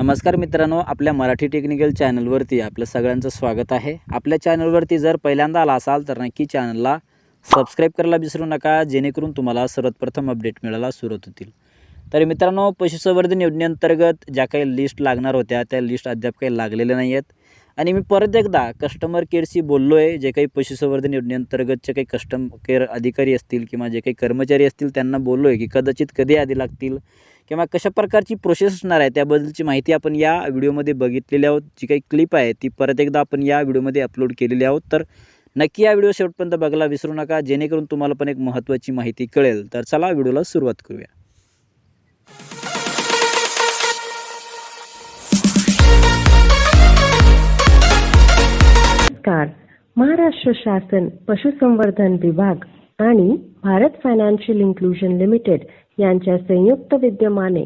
नमस्कार मित्रांनो आपल्या मराठी टेक्निकल चॅनलवरती आपलं सगळ्यांचं स्वागत आहे. आपल्या चॅनलवरती जर पहिल्यांदा आला असाल तर नक्की चॅनलला सबस्क्राईब करायला विसरू नका जेणेकरून तुम्हाला सर्वात प्रथम अपडेट मिळायला सुरुवात होतील. तर मित्रांनो पशुसंवर्धन योजनेअंतर्गत ज्या काही लिस्ट लागणार होत्या त्या लिस्ट अद्याप काही लागलेल्या नाही आहेत आणि मी परत एकदा कस्टमर केअरशी बोललो आहे जे काही पशुसंवर्धन योजनेअंतर्गतचे काही कस्टम केअर अधिकारी असतील किंवा जे काही कर्मचारी असतील त्यांना बोललो आहे की कदाचित कधी आधी लागतील किंवा कशा प्रकारची प्रोसेस असणार आहे त्याबद्दलची माहिती आपण या व्हिडिओमध्ये बघितलेली आहोत. जी काही क्लिप आहे ती परत एकदा आपण या व्हिडिओमध्ये अपलोड केलेली आहोत. तर नक्की या व्हिडिओ शेवटपर्यंत बघायला विसरू नका जेणेकरून तुम्हाला पण एक महत्त्वाची माहिती कळेल. तर चला व्हिडिओला सुरुवात करूया. महाराष्ट्र शासन पशुसंवर्धन विभाग आणि भारत फायनान्शियल इन्क्लुजन लिमिटेड यांच्या संयुक्त विद्यमाने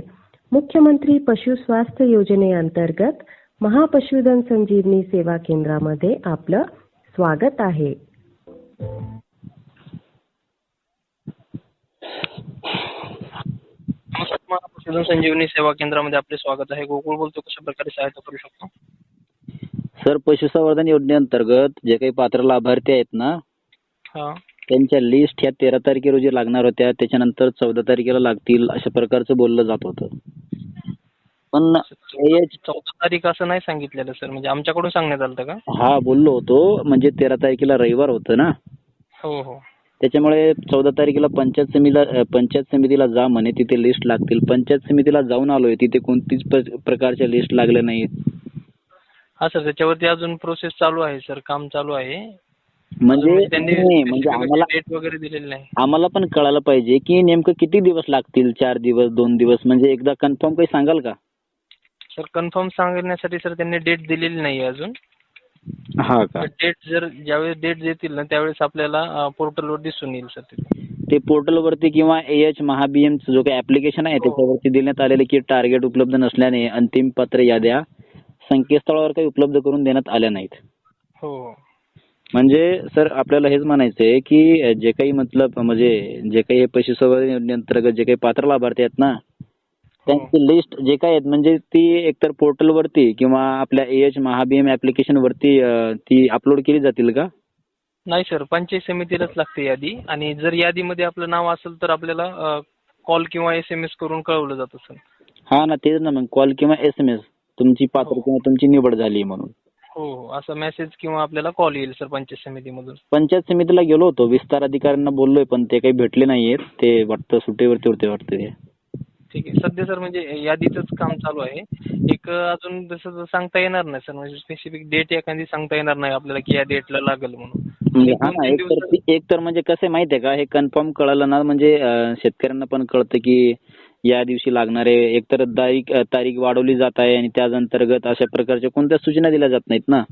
मुख्यमंत्री पशु स्वास्थ्य योजनेअंतर्गत महापशुधन संजीवनी सेवा केंद्रामध्ये आपलं स्वागत आहे. महापशुधन संजीवनी सेवा केंद्रामध्ये आपले स्वागत आहे. गोकुळ बोलतो कशा प्रकारे सहायता करू शकतो? सर पशुसंवर्धन योजनेअंतर्गत जे काही पात्र लाभार्थी आहेत ना हा. त्यांच्या लिस्ट ह्या तेरा तारखे रोजी लागणार होत्या. त्याच्यानंतर चौदा तारखेला लागतील अशा प्रकारचं बोललं जात होतं. पण चौदा तारीख असं नाही सांगितलेलं सर. म्हणजे आमच्याकडून सांगण्यात आलं होतं का? हा बोललो होतो. म्हणजे तेरा तारखेला रविवार होतं ना. हो हो. त्याच्यामुळे चौदा तारखेला पंचायत समितीला अ, पंचायत समितीला जा म्हणे. तिथे लिस्ट लागतील. पंचायत समितीला जाऊन आलोय. तिथे कोणतीच प्र- प्रकारच्या लिस्ट लागल्या नाहीत. हा सर त्याच्यावरती अजून प्रोसेस चालू आहे सर काम चालू आहे. म्हणजे त्यांनी नाही, म्हणजे आम्हाला डेट वगैरे दिलेली नाही. आम्हाला पण कळायला पाहिजे की नेमकं किती दिवस लागतील चार दिवस दोन दिवस? म्हणजे एकदा कन्फर्म काही सांगाल का? सर कन्फर्म सांगण्यासाठी सर त्यांनी डेट दिलेली नाही अजून. हा का? डेट जर ज्यावेळेस डेट देतील ना त्यावेळेस आपल्याला पोर्टलवर दिसून येईल सर तिथे ते पोर्टलवरती किंवा एच महाबीएम जो काही ऍप्लिकेशन आहे. त्याच्यावरती देण्यात आलेले की टार्गेट उपलब्ध नसल्याने अंतिम पत्र याद्या संकेतस्थळावर काही उपलब्ध करून देण्यात आल्या नाहीत. हो. हो म्हणजे सर आपल्याला हेच म्हणायचं आहे की जे काही मतलब म्हणजे जे काही हे पशुसंवर्धन योजनेअंतर्गत जे काही पात्र लाभार्थी आहेत ना त्यांची लिस्ट जे काही आहेत म्हणजे ती एकतर पोर्टलवरती किंवा आपल्या एच महाबीएम ऍप्लिकेशन वरती ती अपलोड केली जातील का? नाही सर पंचायत समितीलाच लागते यादी. आणि जर यादीमध्ये आपलं नाव असेल तर आपल्याला कॉल किंवा एस एम एस करून कळवलं जातं सर हा ना तेच ना मग. कॉल किंवा एस एम एस तुमची पात्र हो. किंवा तुमची निवड झाली म्हणून. हो हो. असं मेसेज किंवा आपल्याला कॉल येईल सर पंचायत समितीमधून. पंचायत समितीला गेलो होतो. विस्तार अधिकाऱ्यांना बोललोय पण ते काही भेटले नाहीयेत. ते वाटतं सुट्टीवरती होते वाटतं ते. ठीक आहे. सध्या सर म्हणजे यादीचंच काम चालू आहे. एक अजून जसं सांगता येणार नाही सर म्हणजे स्पेसिफिक डेट एखादी सांगता येणार नाही आपल्याला की या डेटला लागेल म्हणून. म्हणजे हा ना एक तर एक तर म्हणजे कसं आहे माहितीये का? हे कन्फर्म कळालं ना म्हणजे शेतकऱ्यांना पण कळतं की या दिवशी लागणारे एकतर तारीख तारीख वाढवली जात आहे आणि त्याच अंतर्गत अशा प्रकारच्या कोणत्या सूचना दिल्या जात नाहीत ना?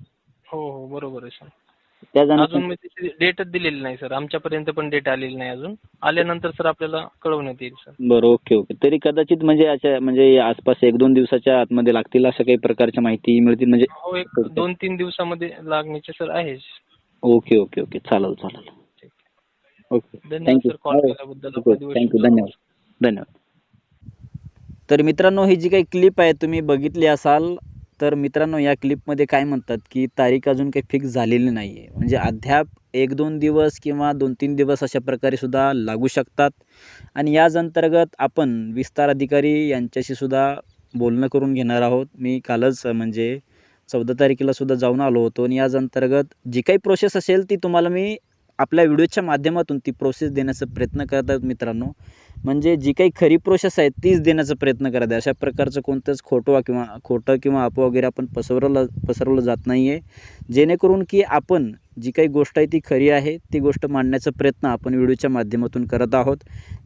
हो हो बरोबर आहे सर त्याच अजून अनुषंगाने- म्हणजे डेटच दिलेली नाही सर आमच्यापर्यंत पण डेट आलेली नाही अजून. आल्यानंतर सर आपल्याला कळवण्यात येईल सर बरं ओके ओके तरी कदाचित म्हणजे अशा म्हणजे आसपास एक दोन दिवसाच्या आतमध्ये लागतील अशा काही प्रकारच्या माहिती मिळतील म्हणजे हो एक दोन तीन दिवसामध्ये लागण्याचे सर आहेच ओके ओके ओके चालेल चालेल. ओके थँक्यू सर कॉल केल्याबद्दल. आपला दिवस थँक्यू. धन्यवाद. धन्यवाद. तर मित्रांनो ही जी काही क्लिप आहे तुम्ही बघितली असाल तर मित्रांनो या क्लिपमध्ये काय म्हणतात की तारीख अजून काही फिक्स झालेली नाही आहे म्हणजे अद्याप एक दोन दिवस किंवा दोन तीन दिवस अशा प्रकारे सुद्धा लागू शकतात. आणि याच अंतर्गत आपण विस्तार अधिकारी यांच्याशी सुद्धा बोलणं करून घेणार आहोत. मी कालच म्हणजे चौदा तारखेला सुद्धा जाऊन आलो होतो आणि याच अंतर्गत जी काही प्रोसेस असेल ती तुम्हाला मी आपल्या व्हिडिओच्या माध्यमातून ती प्रोसेस देण्याचा प्रयत्न करत आहोत मित्रांनो. म्हणजे जी काही खरी प्रोसेस आहे तीच देण्याचा प्रयत्न करत आहे. अशा प्रकारचं कोणतंच खोटवा किंवा खोटं किंवा अफवा वगैरे आपण पसरवलं पसरवलं जात नाही आहे जेणेकरून की आपण जी काही गोष्ट आहे ती खरी आहे ती गोष्ट मांडण्याचा प्रयत्न आपण व्हिडिओच्या माध्यमातून करत आहोत.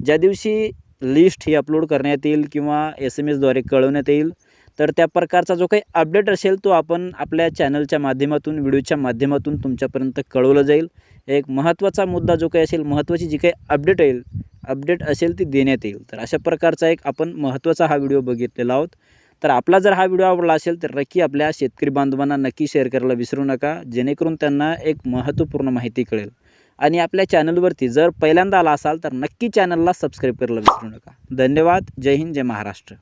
ज्या दिवशी लिस्ट ही अपलोड करण्यात येईल किंवा एस एम एसद्वारे कळवण्यात येईल तर त्या प्रकारचा जो काही अपडेट असेल तो आपण आपल्या चॅनलच्या माध्यमातून व्हिडिओच्या माध्यमातून तुमच्यापर्यंत कळवलं जाईल. एक महत्त्वाचा मुद्दा जो काही असेल महत्त्वाची जी काही अपडेट येईल अपडेट असेल ती देण्यात येईल. तर अशा प्रकारचा एक आपण महत्त्वाचा हा व्हिडिओ बघितलेला आहोत. तर आपला जर हा व्हिडिओ आवडला असेल तर नक्की आपल्या शेतकरी बांधवांना नक्की शेअर करायला विसरू नका जेणेकरून त्यांना एक महत्त्वपूर्ण माहिती कळेल. आणि आपल्या चॅनलवरती जर पहिल्यांदा आला असाल तर नक्की चॅनलला सबस्क्राईब करायला विसरू नका. धन्यवाद. जय हिंद जय महाराष्ट्र.